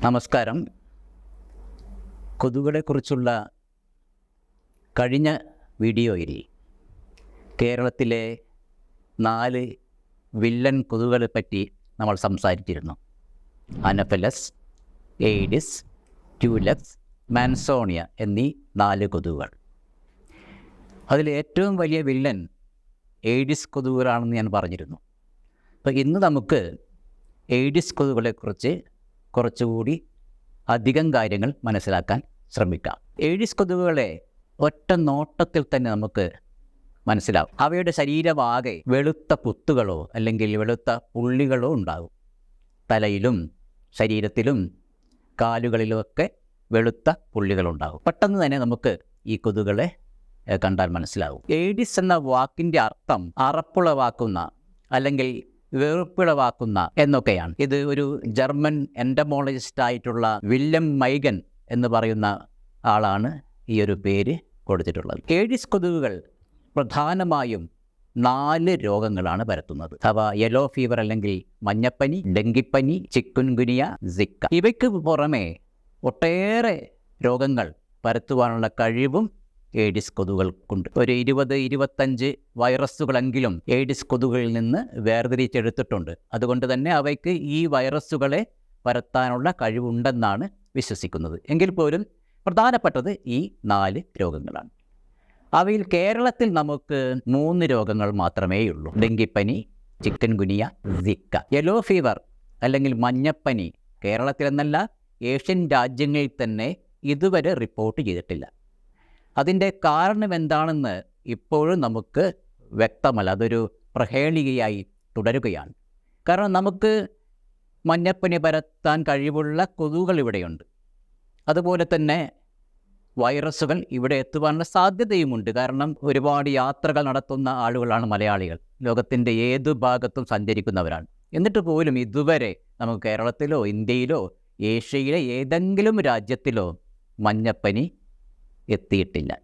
നമസ്കാരം. കൊതുകുകളെക്കുറിച്ചുള്ള കഴിഞ്ഞ വീഡിയോയിൽ കേരളത്തിലെ നാല് വില്ലൻ കൊതുകുകളെ പറ്റി നമ്മൾ സംസാരിച്ചിരുന്നു. അനഫലസ് എയ്ഡിസ് ട്യൂലക്സ് മാൻസോണിയ എന്നീ നാല് കൊതുകുകൾ. അതിൽ ഏറ്റവും വലിയ വില്ലൻ എയ്ഡിസ് കൊതുകുകളാണെന്ന് ഞാൻ പറഞ്ഞിരുന്നു. അപ്പോൾ ഇന്ന് നമുക്ക് എയ്ഡിസ് കൊതുകുകളെക്കുറിച്ച് കുറച്ചുകൂടി അധികം കാര്യങ്ങൾ മനസ്സിലാക്കാൻ ശ്രമിക്കാം. ഏഴിസ് കൊതുകുകളെ ഒറ്റ നോട്ടത്തിൽ തന്നെ നമുക്ക് മനസ്സിലാവും. അവയുടെ ശരീരമാകെ വെളുത്ത കുത്തുകളോ അല്ലെങ്കിൽ വെളുത്ത പുള്ളികളോ ഉണ്ടാകും. തലയിലും ശരീരത്തിലും കാലുകളിലുമൊക്കെ വെളുത്ത പുള്ളികളുണ്ടാകും പെട്ടെന്ന് തന്നെ നമുക്ക് ഈ കൊതുകുകളെ കണ്ടാൽ മനസ്സിലാവും. എയ്ഡിസ് എന്ന വാക്കിന്റെ അർത്ഥം അറപ്പുളവാക്കുന്ന അല്ലെങ്കിൽ വെറുപ്പിളവാക്കുന്ന എന്നൊക്കെയാണ്. ഇത് ഒരു ജർമ്മൻ എൻഡമോളജിസ്റ്റ് ആയിട്ടുള്ള വില്യം മൈഗൻ എന്ന് പറയുന്ന ആളാണ് ഈ ഒരു പേര് കൊടുത്തിട്ടുള്ളത്. ഏഡിസ് കൊതുകുകൾ പ്രധാനമായും നാല് രോഗങ്ങളാണ് പരത്തുന്നത്. അവ യെല്ലോ ഫീവർ അല്ലെങ്കിൽ മഞ്ഞപ്പനി ഡെങ്കിപ്പനി ചിക്കുൻഗുനിയ സിക്ക. ഇവയ്ക്ക് പുറമെ ഒട്ടേറെ രോഗങ്ങൾ പരത്തുവാനുള്ള കഴിവും ഏഡിസ് കൊണ്ട്. ഒരു ഇരുപത് ഇരുപത്തഞ്ച് വൈറസുകളെങ്കിലും എയ്ഡിസ് കൊതുകളിൽ നിന്ന് വേർതിരിച്ചെടുത്തിട്ടുണ്ട്. അതുകൊണ്ട് തന്നെ അവയ്ക്ക് ഈ വൈറസുകളെ പരത്താനുള്ള കഴിവുണ്ടെന്നാണ് വിശ്വസിക്കുന്നത്. എങ്കിൽ പോലും പ്രധാനപ്പെട്ടത് ഈ നാല് രോഗങ്ങളാണ്. അവയിൽ കേരളത്തിൽ നമുക്ക് മൂന്ന് രോഗങ്ങൾ മാത്രമേ ഉള്ളൂ ഡെങ്കിപ്പനി chikungunya Zika. Yellow fever അല്ലെങ്കിൽ മഞ്ഞപ്പനി കേരളത്തിലെന്നല്ല ഏഷ്യൻ രാജ്യങ്ങളിൽ തന്നെ ഇതുവരെ റിപ്പോർട്ട് ചെയ്തിട്ടില്ല. അതിന്റെ കാരണം എന്താണെന്ന് ഇപ്പോഴും നമുക്ക് വ്യക്തമല്ല. അതൊരു പ്രഹേളികയായി തുടരുകയാണ്. കാരണം നമുക്ക് മഞ്ഞപ്പനി പരത്താൻ കഴിവുള്ള കൊതുകുകൾ ഇവിടെയുണ്ട്. അതുപോലെ തന്നെ വൈറസുകൾ ഇവിടെ എത്തുവാനുള്ള സാധ്യതയുമുണ്ട്. കാരണം ഒരുപാട് യാത്രകൾ നടത്തുന്ന ആളുകളാണ് മലയാളികൾ. ലോകത്തിന്റെ ഏത് ഭാഗത്തും സഞ്ചരിക്കുന്നവരാണ്. എന്നിട്ട് പോലും ഇതുവരെ നമുക്ക് കേരളത്തിലോ ഇന്ത്യയിലോ ഏഷ്യയിലെ ഏതെങ്കിലും രാജ്യത്തിലോ മഞ്ഞപ്പനി എത്തിയിട്ടില്ല.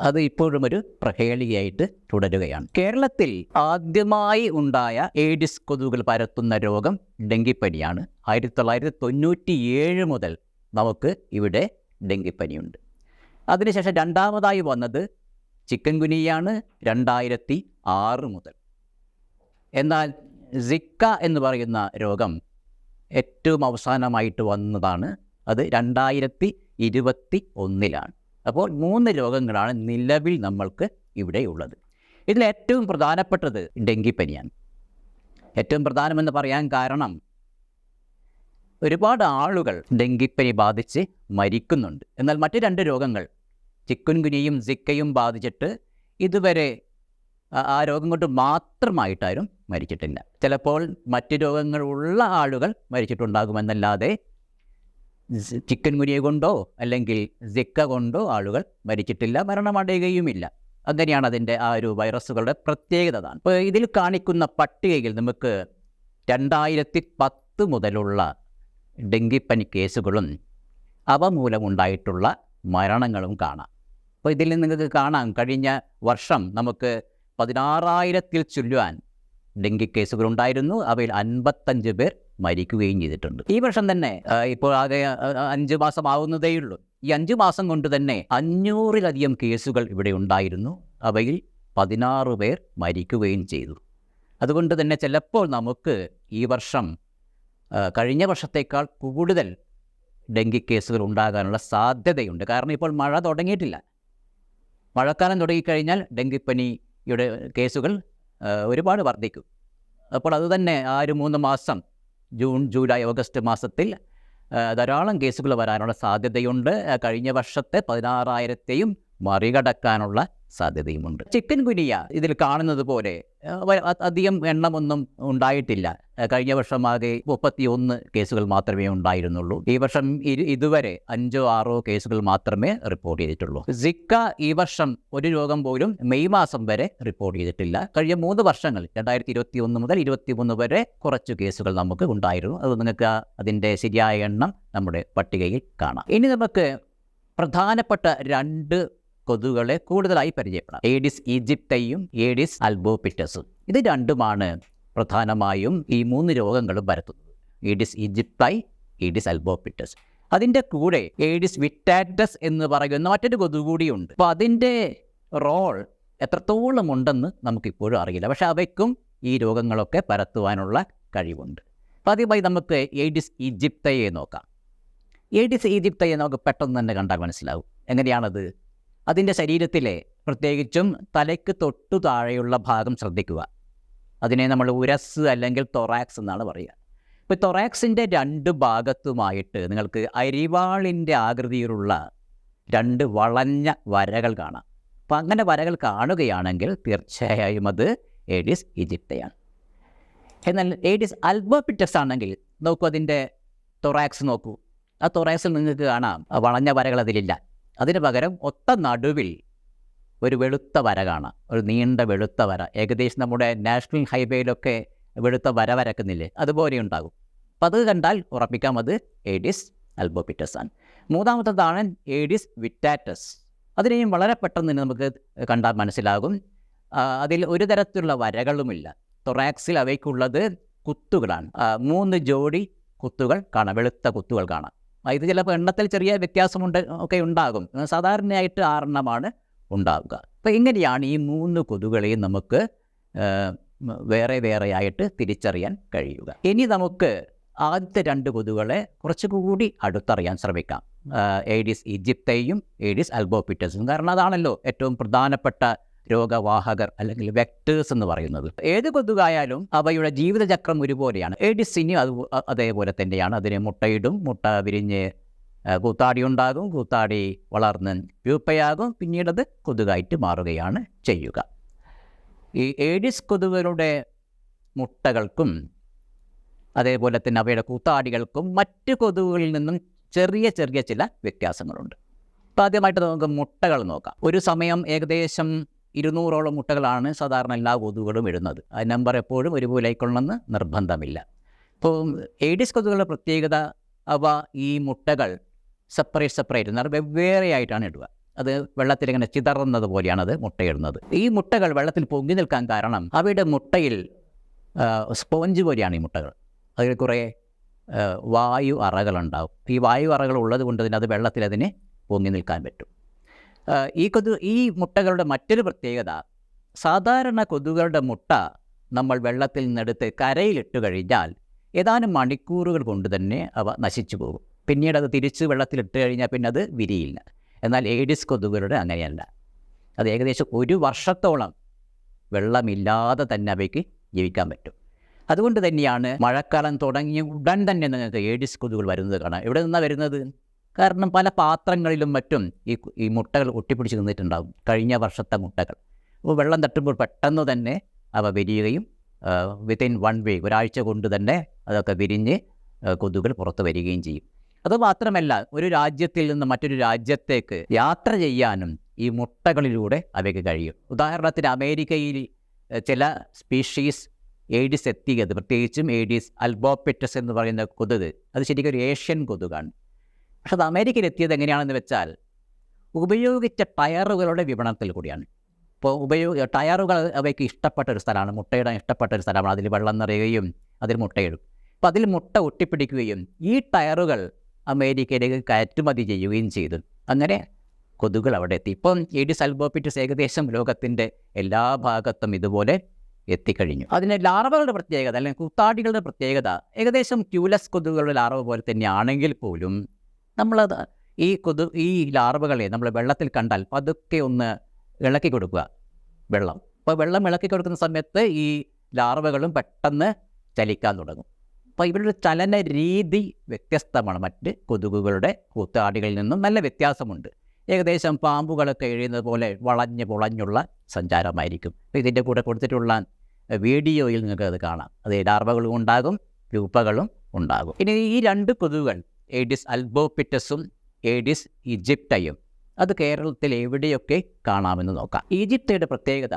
അത് ഇപ്പോഴും ഒരു പ്രഹേളിയായിട്ട് തുടരുകയാണ്. കേരളത്തിൽ ആദ്യമായി ഉണ്ടായ എയ്ഡിസ് കൊതുകുകൾ പരത്തുന്ന രോഗം ഡെങ്കിപ്പനിയാണ്. ആയിരത്തി തൊള്ളായിരത്തി തൊണ്ണൂറ്റി ഏഴ് മുതൽ നമുക്ക് ഇവിടെ ഡെങ്കിപ്പനിയുണ്ട്. അതിനുശേഷം രണ്ടാമതായി വന്നത് ചിക്കൻ ഗുനിയാണ് രണ്ടായിരത്തി ആറ് മുതൽ. എന്നാൽ സിക്ക എന്ന് പറയുന്ന രോഗം ഏറ്റവും അവസാനമായിട്ട് വന്നതാണ്. അത് രണ്ടായിരത്തി ഇരുപത്തി ഒന്നിലാണ് അപ്പോൾ മൂന്ന് രോഗങ്ങളാണ് നിലവിൽ നമ്മൾക്ക് ഇവിടെ ഉള്ളത്. ഇതിൽ ഏറ്റവും പ്രധാനപ്പെട്ടത് ഡെങ്കിപ്പനിയാണ്. ഏറ്റവും പ്രധാനമെന്ന് പറയാൻ കാരണം ഒരുപാട് ആളുകൾ ഡെങ്കിപ്പനി ബാധിച്ച് മരിക്കുന്നുണ്ട്. എന്നാൽ മറ്റു രണ്ട് രോഗങ്ങൾ ചിക്കുൻകുനിയും സിക്കയും ബാധിച്ചിട്ട് ഇതുവരെ ആ- രോഗം കൊണ്ട് മാത്രമായിട്ടാരും മരിച്ചിട്ടില്ല. ചിലപ്പോൾ മറ്റു രോഗങ്ങളുള്ള ആളുകൾ മരിച്ചിട്ടുണ്ടാകുമെന്നല്ലാതെ ചിക്കൻ ഗുനിയ കൊണ്ടോ അല്ലെങ്കിൽ സിക്ക കൊണ്ടോ ആളുകൾ മരിച്ചിട്ടില്ല മരണമടയുകയുമില്ല. അങ്ങനെയാണ് അതിന്റെ ആ ഒരു വൈറസുകളുടെ പ്രത്യേകത അതാണ് ഇപ്പോൾ ഇതിൽ കാണിക്കുന്ന പട്ടികയിൽ നമുക്ക് രണ്ടായിരത്തി പത്ത് മുതലുള്ള ഡെങ്കിപ്പനി കേസുകളും അവ മൂലമുണ്ടായിട്ടുള്ള മരണങ്ങളും കാണാം. അപ്പോൾ ഇതിൽ നിങ്ങൾക്ക് കാണാം കഴിഞ്ഞ വർഷം നമുക്ക് പതിനാറായിരത്തിൽ ചൊല്ലുവാൻ ഡെങ്കി കേസുകൾ ഉണ്ടായിരുന്നു അവയിൽ അൻപത്തഞ്ച് പേർ മരിക്കുകയും ചെയ്തിട്ടുണ്ട്. ഈ വർഷം തന്നെ ഇപ്പോൾ ആകെ അഞ്ച് മാസം ആവുന്നതേയുള്ളൂ. ഈ അഞ്ച് മാസം കൊണ്ട് തന്നെ അഞ്ഞൂറിലധികം കേസുകൾ ഇവിടെ ഉണ്ടായിരുന്നു. അവയിൽ പതിനാറ് പേർ മരിക്കുകയും ചെയ്തു. അതുകൊണ്ട് തന്നെ ചിലപ്പോൾ നമുക്ക് ഈ വർഷം കഴിഞ്ഞ വർഷത്തേക്കാൾ കൂടുതൽ ഡെങ്കി കേസുകൾ ഉണ്ടാകാനുള്ള സാധ്യതയുണ്ട്. കാരണം ഇപ്പോൾ മഴ തുടങ്ങിയിട്ടില്ല. മഴക്കാലം തുടങ്ങിക്കഴിഞ്ഞാൽ ഡെങ്കിപ്പനിയുടെ കേസുകൾ ഒരുപാട് വർദ്ധിക്കും. അപ്പോൾ അതുതന്നെ ആ ഒരു മൂന്ന് മാസം ജൂൺ ജൂലൈ ഓഗസ്റ്റ് മാസത്തിൽ ധാരാളം കേസുകൾ വരാനുള്ള സാധ്യതയുണ്ട്. കഴിഞ്ഞ വർഷത്തെ പതിനാറായിരത്തെയും മറികടക്കാനുള്ള സാധ്യതയുമുണ്ട്. ചിക്കൻ ഗുനിയ ഇതിൽ കാണുന്നത് പോലെ അധികം എണ്ണമൊന്നും ഉണ്ടായിട്ടില്ല. കഴിഞ്ഞ വർഷമാകെ മുപ്പത്തി ഒന്ന് കേസുകൾ മാത്രമേ ഉണ്ടായിരുന്നുള്ളൂ. ഈ വർഷം ഇതുവരെ അഞ്ചോ ആറോ കേസുകൾ മാത്രമേ റിപ്പോർട്ട് ചെയ്തിട്ടുള്ളൂ. സിക്ക ഈ വർഷം ഒരു രോഗം പോലും മെയ് മാസം വരെ റിപ്പോർട്ട് ചെയ്തിട്ടില്ല. കഴിഞ്ഞ മൂന്ന് വർഷങ്ങൾ രണ്ടായിരത്തി ഇരുപത്തി ഒന്ന് മുതൽ ഇരുപത്തി മൂന്ന് വരെ കുറച്ച് കേസുകൾ നമുക്ക് ഉണ്ടായിരുന്നു. അത് നിങ്ങൾക്ക് അതിന്റെ ശരിയായ എണ്ണം നമ്മുടെ പട്ടികയിൽ കാണാം. ഇനി നമുക്ക് പ്രധാനപ്പെട്ട രണ്ട് കൊതുകുകളെ കൂടുതലായി പരിചയപ്പെടാം. ഏഡിസ് ഈജിപ്തയും ഏഡിസ് അൽബോപിറ്റസും ഇത് രണ്ടുമാണ് പ്രധാനമായും ഈ മൂന്ന് രോഗങ്ങളും പരത്തുന്നത്. ഏഡിസ് ഈജിപ്തൈ ഈഡിസ് അൽബോപിറ്റസ് അതിന്റെ കൂടെ ഏഡിസ് വിറ്റാറ്റസ് എന്ന് പറയുന്ന മറ്റൊരു കൊതുക് കൂടിയുണ്ട്. അപ്പോൾ അതിന്റെ റോൾ എത്രത്തോളം ഉണ്ടെന്ന് നമുക്കിപ്പോഴും അറിയില്ല. പക്ഷെ അവയ്ക്കും ഈ രോഗങ്ങളൊക്കെ പരത്തുവാനുള്ള കഴിവുണ്ട്. അപ്പോൾ ആദ്യമായി നമുക്ക് ഏഡിസ് ഈജിപ്തയെ നോക്കാം. ഏഡിസ് ഈജിപ്തയെ നമുക്ക് പെട്ടെന്ന് തന്നെ കണ്ടാൽ മനസ്സിലാവും. എങ്ങനെയാണത്? അതിന്റെ ശരീരത്തിലെ പ്രത്യേകിച്ചും തലയ്ക്ക് തൊട്ടു താഴെയുള്ള ഭാഗം ശ്രദ്ധിക്കുക. അതിനെ നമ്മൾ ഉരസ് അല്ലെങ്കിൽ തൊറാക്സ് എന്നാണ് പറയുക. ഇപ്പോൾ തൊറാക്സിന്റെ രണ്ട് ഭാഗത്തുമായിട്ട് നിങ്ങൾക്ക് അരിവാളിന്റെ ആകൃതിയിലുള്ള രണ്ട് വളഞ്ഞ വരകൾ കാണാം. അപ്പം അങ്ങനെ വരകൾ കാണുകയാണെങ്കിൽ തീർച്ചയായും അത് ഏഡിസ് ഈജിപ്തയാണ്. എന്നാൽ ഏഡിസ് അൽബോപിറ്റസ് ആണെങ്കിൽ നോക്കൂ അതിന്റെ തൊറാക്സ് നോക്കൂ. ആ തൊറാക്സിൽ നിങ്ങൾക്ക് കാണാം. വളഞ്ഞ വരകൾ അതിലില്ല. അതിന് പകരം ഒത്ത നടുവിൽ ഒരു വെളുത്ത വര കാണാം. ഒരു നീണ്ട വെളുത്ത വര. ഏകദേശം നമ്മുടെ നാഷണൽ ഹൈവേയിലൊക്കെ വെളുത്ത വര വരക്കുന്നില്ലേ? അതുപോലെ ഉണ്ടാകും. അപ്പം അത് കണ്ടാൽ ഉറപ്പിക്കാം അത് ഏഡിസ് അൽബോപിറ്റസ് ആണ് മൂന്നാമത്തേതാണ് ഏഡിസ് വിറ്റാറ്റസ്. അതിനെയും വളരെ പെട്ടെന്ന് തന്നെ നമുക്ക് കണ്ടാൽ മനസ്സിലാകും. അതിൽ ഒരു തരത്തിലുള്ള വരകളുമില്ല. തൊറാക്സിൽ അവയ്ക്കുള്ളത് കുത്തുകളാണ്. മൂന്ന് ജോഡി കുത്തുകൾ കാണാം. വെളുത്ത കുത്തുകൾ കാണാം. ഇത് ചിലപ്പോൾ എണ്ണത്തിൽ ചെറിയ വ്യത്യാസമുണ്ട് ഒക്കെ ഉണ്ടാകും. സാധാരണയായിട്ട് ആറെണ്ണമാണ് ഉണ്ടാവുക. അപ്പോൾ എങ്ങനെയാണ് ഈ മൂന്ന് കൊതുകളെയും നമുക്ക് വേറെ വേറെ ആയിട്ട് തിരിച്ചറിയാൻ കഴിയുക. ഇനി നമുക്ക് ആദ്യത്തെ രണ്ട് കൊതുകളെ കുറച്ചുകൂടി അടുത്തറിയാൻ ശ്രമിക്കാം. എയ്ഡിസ് ഈജിപ്തയും ഏഡിസ് അൽബോപിറ്റസും കാരണം അതാണല്ലോ ഏറ്റവും പ്രധാനപ്പെട്ട രോഗവാഹകർ അല്ലെങ്കിൽ വെക്ടേഴ്സ് എന്ന് പറയുന്നത്. ഏത് കൊതുകായാലും അവയുടെ ജീവിതചക്രം ഒരുപോലെയാണ്. എഡിസിനും അത് അതേപോലെ തന്നെയാണ്. അതിന് മുട്ടയിടും മുട്ട വിരിഞ്ഞ് കൂത്താടി ഉണ്ടാകും കൂത്താടി വളർന്ന് പ്യൂപ്പയാകും പിന്നീടത് കൊതുകായിട്ട് മാറുകയാണ് ചെയ്യുക. ഈ ഏഡിസ് കൊതുകുകളുടെ മുട്ടകൾക്കും അതേപോലെ തന്നെ അവയുടെ കൂത്താടികൾക്കും മറ്റ് കൊതുകുകളിൽ നിന്നും ചെറിയ ചെറിയ ചില വ്യത്യാസങ്ങളുണ്ട്. അപ്പോൾ ആദ്യമായിട്ട് നമുക്ക് മുട്ടകൾ നോക്കാം. ഒരു സമയം ഏകദേശം ഇരുന്നൂറോളം മുട്ടകളാണ് സാധാരണ എല്ലാ കൊതുകുകളും ഇടുന്നത്. ആ നമ്പർ എപ്പോഴും ഒരുപോലെ ആയിക്കൊള്ളണമെന്ന് നിർബന്ധമില്ല. ഇപ്പോൾ എയ്ഡിസ് കൊതുകുകളുടെ പ്രത്യേകത അവ ഈ മുട്ടകൾ സെപ്പറേറ്റ് സെപ്പറേറ്റ് എന്നാൽ വെവ്വേറെ ആയിട്ടാണ് ഇടുക. അത് വെള്ളത്തിൽ ഇങ്ങനെ ചിതറുന്നത് പോലെയാണ് അത് മുട്ടയിടുന്നത്. ഈ മുട്ടകൾ വെള്ളത്തിൽ പൊങ്ങി നിൽക്കാൻ കാരണം അവയുടെ മുട്ടയിൽ സ്പോഞ്ച് പോലെയാണ് ഈ മുട്ടകൾ. അതിൽ കുറേ വായു അറകളുണ്ടാവും. ഈ വായു അറകൾ ഉള്ളത് കൊണ്ട് തന്നെ അത് വെള്ളത്തിൽ അതിന് പൊങ്ങി നിൽക്കാൻ പറ്റും. ഈ കൊതു ഈ മുട്ടകളുടെ മറ്റൊരു പ്രത്യേകത സാധാരണ കൊതുകുകളുടെ മുട്ട നമ്മൾ വെള്ളത്തിൽ നിന്നെടുത്ത് കരയിലിട്ട് കഴിഞ്ഞാൽ ഏതാനും മണിക്കൂറുകൾ കൊണ്ട് തന്നെ അവ നശിച്ചു പോകും. പിന്നീട് അത് തിരിച്ച് വെള്ളത്തിലിട്ട് കഴിഞ്ഞാൽ പിന്നെ അത് വിരിയില്ല. എന്നാൽ ഏഡിസ് കൊതുകുകളുടെ അങ്ങനെയല്ല. അത് ഏകദേശം ഒരു വർഷത്തോളം വെള്ളമില്ലാതെ തന്നെ അവയ്ക്ക് ജീവിക്കാൻ പറ്റും. അതുകൊണ്ട് തന്നെയാണ് മഴക്കാലം തുടങ്ങിയ ഉടൻ തന്നെ നിങ്ങൾക്ക് ഏഡിസ് കൊതുകുകൾ വരുന്നത് കാണാം. എവിടെ നിന്നാണ് വരുന്നത്? കാരണം പല പാത്രങ്ങളിലും മറ്റും ഈ ഈ മുട്ടകൾ ഒട്ടിപ്പിടിച്ച് നിന്നിട്ടുണ്ടാകും കഴിഞ്ഞ വർഷത്തെ മുട്ടകൾ. അപ്പോൾ വെള്ളം തട്ടുമ്പോൾ പെട്ടെന്ന് തന്നെ അവ വിരിയുകയും വിത്തിൻ വൺ വേ ഒരാഴ്ച കൊണ്ട് തന്നെ അതൊക്കെ വിരിഞ്ഞ് കൊതുകൾ പുറത്ത് വരികയും ചെയ്യും. അതുമാത്രമല്ല ഒരു രാജ്യത്തിൽ നിന്ന് മറ്റൊരു രാജ്യത്തേക്ക് യാത്ര ചെയ്യാനും ഈ മുട്ടകളിലൂടെ അവയ്ക്ക് കഴിയും. ഉദാഹരണത്തിന് അമേരിക്കയിൽ ചില സ്പീഷീസ് എയ്ഡിസ് എത്തിയത്. പ്രത്യേകിച്ചും എയ്ഡിസ് അൽബോപെറ്റസ് എന്ന് പറയുന്ന കൊതുക്. അത് ശരിക്കും ഒരു ഏഷ്യൻ കൊതുകാണ്. പക്ഷെ അത് അമേരിക്കയിൽ എത്തിയത് എങ്ങനെയാണെന്ന് വെച്ചാൽ ഉപയോഗിച്ച ടയറുകളുടെ വിപണനത്തിൽ കൂടിയാണ്. ഇപ്പോൾ ഉപയോഗ ടയറുകൾ അവയ്ക്ക് ഇഷ്ടപ്പെട്ട ഒരു സ്ഥലമാണ് മുട്ടയിടാൻ ഇഷ്ടപ്പെട്ട ഒരു സ്ഥലമാണ്. അതിൽ വെള്ളം നിറയുകയും അതിൽ മുട്ടയിടും. അപ്പോൾ അതിൽ മുട്ട ഒട്ടിപ്പിടിക്കുകയും ഈ ടയറുകൾ അമേരിക്കയിലേക്ക് കയറ്റുമതി ചെയ്യുകയും ചെയ്തു. അങ്ങനെ കൊതുകൾ അവിടെ എത്തി. ഇപ്പം ഏഡിസ് അൽബോപിറ്റസ് ഏകദേശം ലോകത്തിന്റെ എല്ലാ ഭാഗത്തും ഇതുപോലെ എത്തിക്കഴിഞ്ഞു. അതിന് ലാർവകളുടെ പ്രത്യേകത അല്ലെങ്കിൽ കുത്താടികളുടെ പ്രത്യേകത ഏകദേശം ക്യൂലസ് കൊതുകുകളുടെ ലാർവ പോലെ തന്നെയാണെങ്കിൽ പോലും നമ്മളത് ഈ കൊതു ഈ ലാർവകളെ നമ്മൾ വെള്ളത്തിൽ കണ്ടാൽ പതുക്കെ ഒന്ന് ഇളക്കി കൊടുക്കുക വെള്ളം. അപ്പോൾ വെള്ളം ഇളക്കി കൊടുക്കുന്ന സമയത്ത് ഈ ലാർവകളും പെട്ടെന്ന് ചലിക്കാൻ തുടങ്ങും. അപ്പോൾ ഇവരുടെ ചലന രീതി വ്യത്യസ്തമാണ്. മറ്റ് കൊതുകുകളുടെ കൂത്താടികളിൽ നിന്നും നല്ല വ്യത്യാസമുണ്ട്. ഏകദേശം പാമ്പുകളൊക്കെ എഴുതുന്നത് പോലെ വളഞ്ഞ് പൊളഞ്ഞുള്ള സഞ്ചാരമായിരിക്കും. അപ്പോൾ ഇതിന്റെ കൂടെ കൊടുത്തിട്ടുള്ള വീഡിയോയിൽ നിങ്ങൾക്ക് അത് കാണാം. അത് ലാർവകളും ഉണ്ടാകും രൂപകളും ഉണ്ടാകും. ഇനി ഈ രണ്ട് കൊതുകുകൾ ഏഡിസ് അൽബോപിറ്റസും ഏഡിസ് ഈജിപ്റ്റയും. അത് കേരളത്തിൽ എവിടെയൊക്കെ കാണാമെന്ന് നോക്കാം. ഈജിപ്തയുടെ പ്രത്യേകത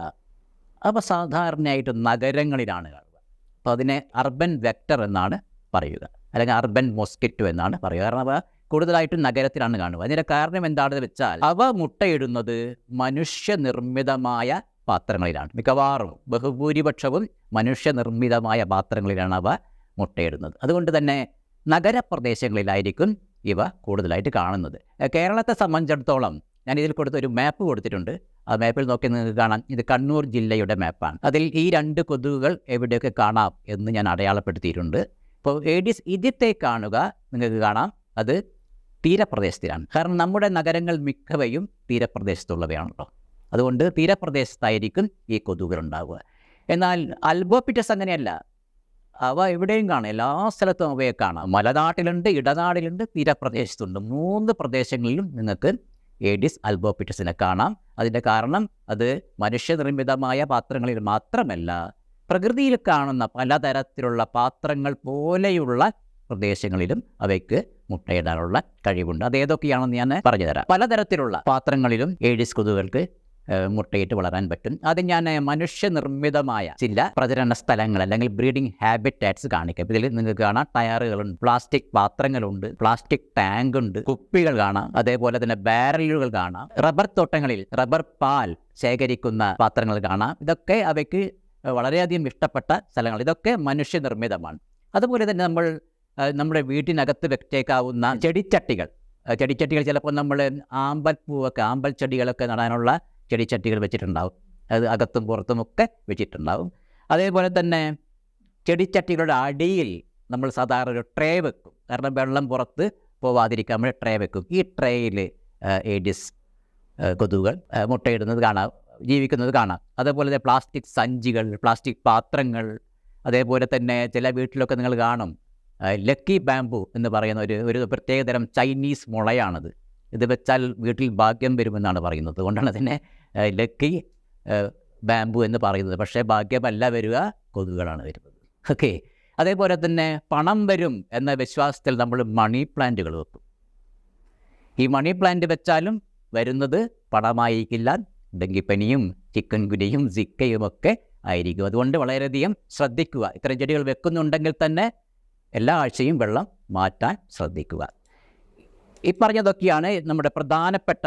അവ സാധാരണയായിട്ട് നഗരങ്ങളിലാണ് കാണുക. അപ്പോൾ അതിനെ അർബൻ വെക്ടർ എന്നാണ് പറയുക. അല്ലെങ്കിൽ അർബൻ മോസ്കിറ്റോ എന്നാണ് പറയുക. കാരണം അവ കൂടുതലായിട്ടും നഗരത്തിലാണ് കാണുക. അതിന്റെ കാരണം എന്താണെന്ന് വെച്ചാൽ അവ മുട്ടയിടുന്നത് മനുഷ്യനിർമ്മിതമായ പാത്രങ്ങളിലാണ്. മിക്കവാറും ബഹുഭൂരിപക്ഷവും മനുഷ്യനിർമ്മിതമായ പാത്രങ്ങളിലാണ് അവ മുട്ടയിടുന്നത്. അതുകൊണ്ട് തന്നെ നഗരപ്രദേശങ്ങളിലായിരിക്കും ഇവ കൂടുതലായിട്ട് കാണുന്നത്. കേരളത്തെ സംബന്ധിച്ചിടത്തോളം ഞാൻ ഇതിൽ കൊടുത്ത ഒരു മാപ്പ് കൊടുത്തിട്ടുണ്ട്. ആ മാപ്പിൽ നോക്കി നിങ്ങൾക്ക് കാണാം. ഇത് കണ്ണൂർ ജില്ലയുടെ മാപ്പാണ് അതിൽ ഈ രണ്ട് കൊതുകുകൾ എവിടെയൊക്കെ കാണാം എന്ന് ഞാൻ അടയാളപ്പെടുത്തിയിട്ടുണ്ട്. ഇപ്പോൾ ഏഡിസ് ഇതിത്തെ കാണുക നിങ്ങൾക്ക് കാണാം. അത് തീരപ്രദേശത്തിലാണ്. കാരണം നമ്മുടെ നഗരങ്ങൾ മിക്കവയും തീരപ്രദേശത്തുള്ളവയാണല്ലോ. അതുകൊണ്ട് തീരപ്രദേശത്തായിരിക്കും ഈ കൊതുകുകൾ ഉണ്ടാവുക. എന്നാൽ അൽബോപിറ്റസ് അങ്ങനെയല്ല. അവ എവിടെയും കാണാം. എല്ലാ സ്ഥലത്തും അവയെ കാണാം. മലനാട്ടിലുണ്ട് ഇടനാടിലുണ്ട് തീരപ്രദേശത്തുണ്ട്. മൂന്ന് പ്രദേശങ്ങളിലും നിങ്ങൾക്ക് എഡിസ് അൽബോപിറ്റസിനെ കാണാം. അതിന്റെ കാരണം അത് മനുഷ്യനിർമ്മിതമായ പാത്രങ്ങളിൽ മാത്രമല്ല പ്രകൃതിയിൽ കാണുന്ന പലതരത്തിലുള്ള പാത്രങ്ങൾ പോലെയുള്ള പ്രദേശങ്ങളിലും അവയ്ക്ക് മുട്ടയിടാനുള്ള കഴിവുണ്ട്. അത് ഏതൊക്കെയാണെന്ന് ഞാൻ പറഞ്ഞുതരാം. പലതരത്തിലുള്ള പാത്രങ്ങളിലും എഡിസ് കൊതുകുകൾക്ക് മുട്ടയിട്ട് വളരാൻ പറ്റും. അത് ഞാൻ മനുഷ്യ മനുഷ്യനിർമ്മിതമായ ചില പ്രചരണ സ്ഥലങ്ങൾ അല്ലെങ്കിൽ ബ്രീഡിംഗ് ഹാബിറ്റാറ്റ്സ് കാണിക്കാം. ഇതിൽ നിങ്ങൾക്ക് കാണാം ടയറുകളുണ്ട് പ്ലാസ്റ്റിക് പാത്രങ്ങളുണ്ട് പ്ലാസ്റ്റിക് ടാങ്ക് ഉണ്ട് കുപ്പികൾ കാണാം അതേപോലെ തന്നെ ബാരലുകൾ കാണാം റബ്ബർ തോട്ടങ്ങളിൽ റബ്ബർ പാൽ ശേഖരിക്കുന്ന പാത്രങ്ങൾ കാണാം. ഇതൊക്കെ അവയ്ക്ക് വളരെയധികം ഇഷ്ടപ്പെട്ട സ്ഥലങ്ങൾ. ഇതൊക്കെ മനുഷ്യനിർമ്മിതമാണ്. അതുപോലെ തന്നെ നമ്മൾ നമ്മുടെ വീട്ടിനകത്ത് വെച്ചേക്കാവുന്ന ചെടിച്ചട്ടികൾ. ചെടിച്ചട്ടികൾ ചിലപ്പോൾ നമ്മൾ ആമ്പൽ പൂവൊക്കെ ആമ്പൽ ചെടികളൊക്കെ നടാനുള്ള ചെടിച്ചട്ടികൾ വെച്ചിട്ടുണ്ടാവും. അത് അകത്തും പുറത്തും ഒക്കെ വെച്ചിട്ടുണ്ടാവും. അതേപോലെ തന്നെ ചെടിച്ചട്ടികളുടെ അടിയിൽ നമ്മൾ സാധാരണ ഒരു ട്രേ വെക്കും. കാരണം വെള്ളം പുറത്ത് പോവാതിരിക്കാൻ നമ്മൾ ട്രേ വെക്കും. ഈ ട്രേയിൽ ഏഡിസ് കൊതുകുകൾ മുട്ടയിടുന്നത് കാണാം. ജീവിക്കുന്നത് കാണാം. അതേപോലെ തന്നെ പ്ലാസ്റ്റിക് സഞ്ചികൾ പ്ലാസ്റ്റിക് പാത്രങ്ങൾ അതേപോലെ തന്നെ ചില വീട്ടിലൊക്കെ നിങ്ങൾ കാണും. ലക്കി ബാംബു എന്ന് പറയുന്ന ഒരു ഒരു പ്രത്യേകതരം ചൈനീസ് മുളയാണത്. ഇത് വെച്ചാൽ വീട്ടിൽ ഭാഗ്യം വരുമെന്നാണ് പറയുന്നത്. അതുകൊണ്ടാണ് അതിനെ ലക്കി ബാമ്പു എന്ന് പറയുന്നത്. പക്ഷേ ഭാഗ്യമല്ല വരിക കൊതുകുകളാണ് വരുന്നത്. ഓക്കെ. അതേപോലെ തന്നെ പണം വരും എന്ന വിശ്വാസത്തിൽ നമ്മൾ മണി പ്ലാന്റുകൾ വെക്കും. ഈ മണി പ്ലാന്റ് വെച്ചാലും വരുന്നത് പണമായിരിക്കില്ല. ഡെങ്കിപ്പനിയും ചിക്കൻ ഗുനിയും സിക്കയും ഒക്കെ ആയിരിക്കും. അതുകൊണ്ട് വളരെയധികം ശ്രദ്ധിക്കുക. ഇത്തരം ചെടികൾ വെക്കുന്നുണ്ടെങ്കിൽ തന്നെ എല്ലാ ആഴ്ചയും വെള്ളം മാറ്റാൻ ശ്രദ്ധിക്കുക. ഈ പറഞ്ഞതൊക്കെയാണ് നമ്മുടെ പ്രധാനപ്പെട്ട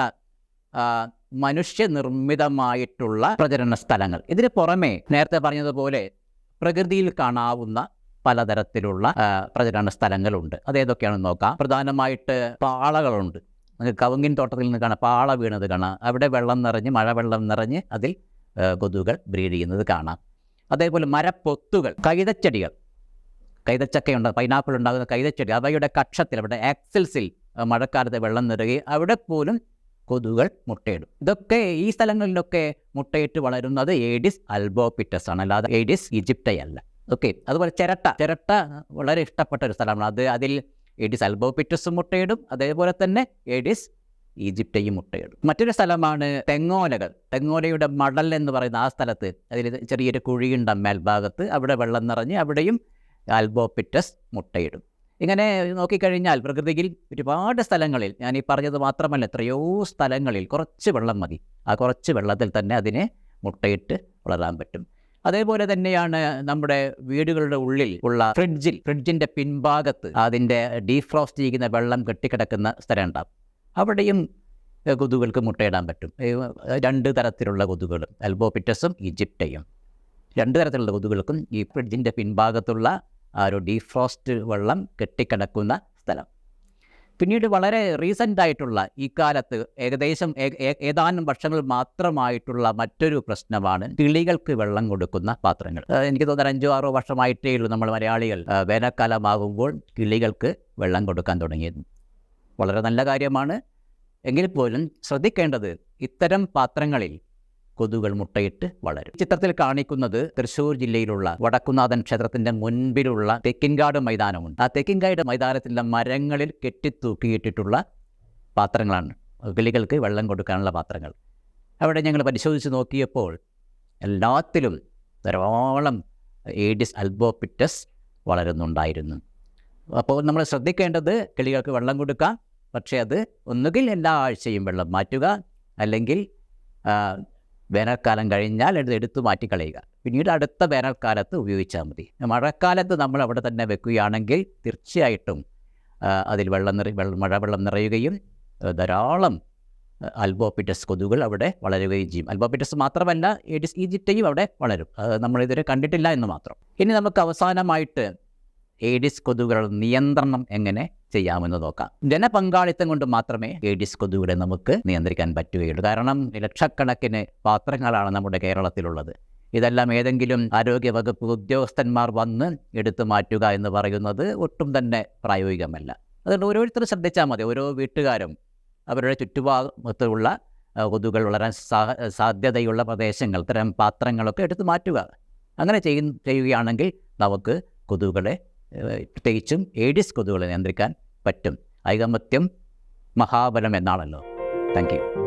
മനുഷ്യ മനുഷ്യനിർമ്മിതമായിട്ടുള്ള പ്രചരണ സ്ഥലങ്ങൾ. ഇതിന് പുറമെ നേരത്തെ പറഞ്ഞതുപോലെ പ്രകൃതിയിൽ കാണാവുന്ന പലതരത്തിലുള്ള പ്രചരണ സ്ഥലങ്ങളുണ്ട്. അതേതൊക്കെയാണെന്ന് നോക്കാം. പ്രധാനമായിട്ട് പാളകളുണ്ട്. നിങ്ങൾക്ക് കവുങ്ങിൻ തോട്ടത്തിൽ നിന്ന് കാണാം. പാള വീണത് കാണാം. അവിടെ വെള്ളം നിറഞ്ഞ് മഴവെള്ളം നിറഞ്ഞ് അതിൽ കൊതുകൾ ബ്രീഡ് ചെയ്യുന്നത് കാണാം. അതേപോലെ മരപ്പൊത്തുകൾ കൈതച്ചെടികൾ. കൈതച്ചക്കയുണ്ട് പൈനാപ്പിൾ ഉണ്ടാകുന്ന കൈതച്ചെടി. അവയുടെ കക്ഷത്തിൽ അവിടെ ആക്സിൽസിൽ മഴക്കാലത്ത് വെള്ളം നിറയുകയും അവിടെ പോലും കൊതുകൾ മുട്ടയിടും. ഇതൊക്കെ ഈ സ്ഥലങ്ങളിലൊക്കെ മുട്ടയിട്ട് വളരുന്നത് ഏഡിസ് അൽബോപിറ്റസ് ആണ്. അല്ലാതെ ഏഡിസ് ഈജിപ്റ്റയല്ല ഓക്കെ അതുപോലെ ചിരട്ട. ചിരട്ട വളരെ ഇഷ്ടപ്പെട്ട ഒരു സ്ഥലമാണ്. അത് അതിൽ ഏഡിസ് അൽബോപിറ്റസും മുട്ടയിടും. അതേപോലെ തന്നെ ഏഡിസ് ഈജിപ്റ്റയും മുട്ടയിടും. മറ്റൊരു സ്ഥലമാണ് തെങ്ങോലകൾ. തെങ്ങോലയുടെ മടൽ എന്ന് പറയുന്ന ആ സ്ഥലത്ത് അതിൽ ചെറിയൊരു കുഴിയുണ്ട് മേൽഭാഗത്ത്. അവിടെ വെള്ളം നിറഞ്ഞ് അവിടെയും ആൽബോപിറ്റസ് മുട്ടയിടും. ഇങ്ങനെ നോക്കിക്കഴിഞ്ഞാൽ പ്രകൃതിയിൽ ഒരുപാട് സ്ഥലങ്ങളിൽ ഞാൻ ഈ പറഞ്ഞത് മാത്രമല്ല എത്രയോ സ്ഥലങ്ങളിൽ കുറച്ച് വെള്ളം മതി. ആ കുറച്ച് വെള്ളത്തിൽ തന്നെ അതിനെ മുട്ടയിട്ട് വളരാൻ പറ്റും. അതേപോലെ തന്നെയാണ് നമ്മുടെ വീടുകളുടെ ഉള്ളിൽ ഉള്ള ഫ്രിഡ്ജിൽ ഫ്രിഡ്ജിന്റെ പിൻഭാഗത്ത് അതിന്റെ ഡീഫ്രോസ്റ്റ് ചെയ്യുന്ന വെള്ളം കെട്ടിക്കിടക്കുന്ന സ്ഥലം ഉണ്ടാകും അവിടെയും കൊതുകൾക്ക് മുട്ടയിടാൻ പറ്റും. രണ്ട് തരത്തിലുള്ള കൊതുകുകളും അൽബോപിറ്റസും ഈജിപ്റ്റയും. രണ്ട് തരത്തിലുള്ള കൊതുകുകൾക്കും ഈ ഫ്രിഡ്ജിന്റെ പിൻഭാഗത്തുള്ള ആ ഒരു ഡീഫ്രോസ്റ്റ് വെള്ളം കെട്ടിക്കിടക്കുന്ന സ്ഥലം. പിന്നീട് വളരെ റീസെന്റ് ആയിട്ടുള്ള ഈ കാലത്ത് ഏകദേശം ഏതാനും വർഷങ്ങൾ മാത്രമായിട്ടുള്ള മറ്റൊരു പ്രശ്നമാണ് കിളികൾക്ക് വെള്ളം കൊടുക്കുന്ന പാത്രങ്ങൾ. എനിക്ക് തോന്നുന്നത് അഞ്ചോ ആറോ വർഷമായിട്ടേ ഉള്ളൂ നമ്മൾ മലയാളികൾ വേനൽക്കാലമാകുമ്പോൾ കിളികൾക്ക് വെള്ളം കൊടുക്കാൻ തുടങ്ങിയത്. വളരെ നല്ല കാര്യമാണ്. എങ്കിൽ പോലും ശ്രദ്ധിക്കേണ്ടത് ഇത്തരം പാത്രങ്ങളിൽ കൊതുകുകൾ മുട്ടയിട്ട് വളരും. ചിത്രത്തിൽ കാണിക്കുന്നത് തൃശൂർ ജില്ലയിലുള്ള വടക്കുന്നാഥൻ ക്ഷേത്രത്തിന്റെ മുൻപിലുള്ള തെക്കിൻകാട് മൈതാനമുണ്ട്. ആ തെക്കിൻകാട് മൈതാനത്തിലെ മരങ്ങളിൽ കെട്ടിത്തൂക്കിയിട്ടിട്ടുള്ള പാത്രങ്ങളാണ്. കിളികൾക്ക് വെള്ളം കൊടുക്കാനുള്ള പാത്രങ്ങൾ. അവിടെ ഞങ്ങൾ പരിശോധിച്ച് നോക്കിയപ്പോൾ എല്ലാത്തിലും ധാരാളം ഏഡിസ് അൽബോപിറ്റസ് വളരുന്നുണ്ടായിരുന്നു. അപ്പോൾ നമ്മൾ ശ്രദ്ധിക്കേണ്ടത് കിളികൾക്ക് വെള്ളം കൊടുക്കാം. പക്ഷേ അത് ഒന്നുകിൽ എല്ലാ ആഴ്ചയും വെള്ളം മാറ്റുക അല്ലെങ്കിൽ വേനൽക്കാലം കഴിഞ്ഞാൽ അത് എടുത്തു മാറ്റി കളയുക. പിന്നീട് അടുത്ത വേനൽക്കാലത്ത് ഉപയോഗിച്ചാൽ മതി. മഴക്കാലത്ത് നമ്മൾ അവിടെ തന്നെ വെക്കുകയാണെങ്കിൽ തീർച്ചയായിട്ടും അതിൽ വെള്ളം നിറ വെള്ളം മഴവെള്ളം നിറയുകയും ധാരാളം അൽബോപിറ്റസ് കൊതുകുകൾ അവിടെ വളരുകയും ചെയ്യും. അൽബോപിറ്റസ് മാത്രമല്ല ഏഡിസ് ഈജിപ്റ്റയും അവിടെ വളരും. നമ്മളിതുവരെ കണ്ടിട്ടില്ല എന്ന് മാത്രം. ഇനി നമുക്ക് അവസാനമായിട്ട് ഏഡിസ് കൊതുകുകളുടെ നിയന്ത്രണം എങ്ങനെ ചെയ്യാമെന്ന് നോക്കാം. ജനപങ്കാളിത്തം കൊണ്ട് മാത്രമേ ഏഡിസ് കൊതുകുകളെ നമുക്ക് നിയന്ത്രിക്കാൻ പറ്റുകയുള്ളൂ. കാരണം ലക്ഷക്കണക്കിന് പാത്രങ്ങളാണ് നമ്മുടെ കേരളത്തിലുള്ളത്. ഇതെല്ലാം ഏതെങ്കിലും ആരോഗ്യവകുപ്പ് ഉദ്യോഗസ്ഥന്മാർ വന്ന് എടുത്തു മാറ്റുക എന്ന് പറയുന്നത് ഒട്ടും തന്നെ പ്രായോഗികമല്ല. അതുകൊണ്ട് ഓരോരുത്തരും ശ്രദ്ധിച്ചാൽ മതി. ഓരോ വീട്ടുകാരും അവരുടെ ചുറ്റുഭാഗത്തുള്ള കൊതുകൾ വളരാൻ സാധ്യതയുള്ള പ്രദേശങ്ങൾ ഇത്തരം പാത്രങ്ങളൊക്കെ എടുത്തു മാറ്റുക. അങ്ങനെ ചെയ്യ ചെയ്യുകയാണെങ്കിൽ നമുക്ക് കൊതുകുകളെ പ്രത്യേകിച്ചും ഏഡിസ് കൊതുകുകളെ നിയന്ത്രിക്കാൻ പറ്റും. ഐകമത്യം മഹാബലം എന്നാണല്ലോ. Thank you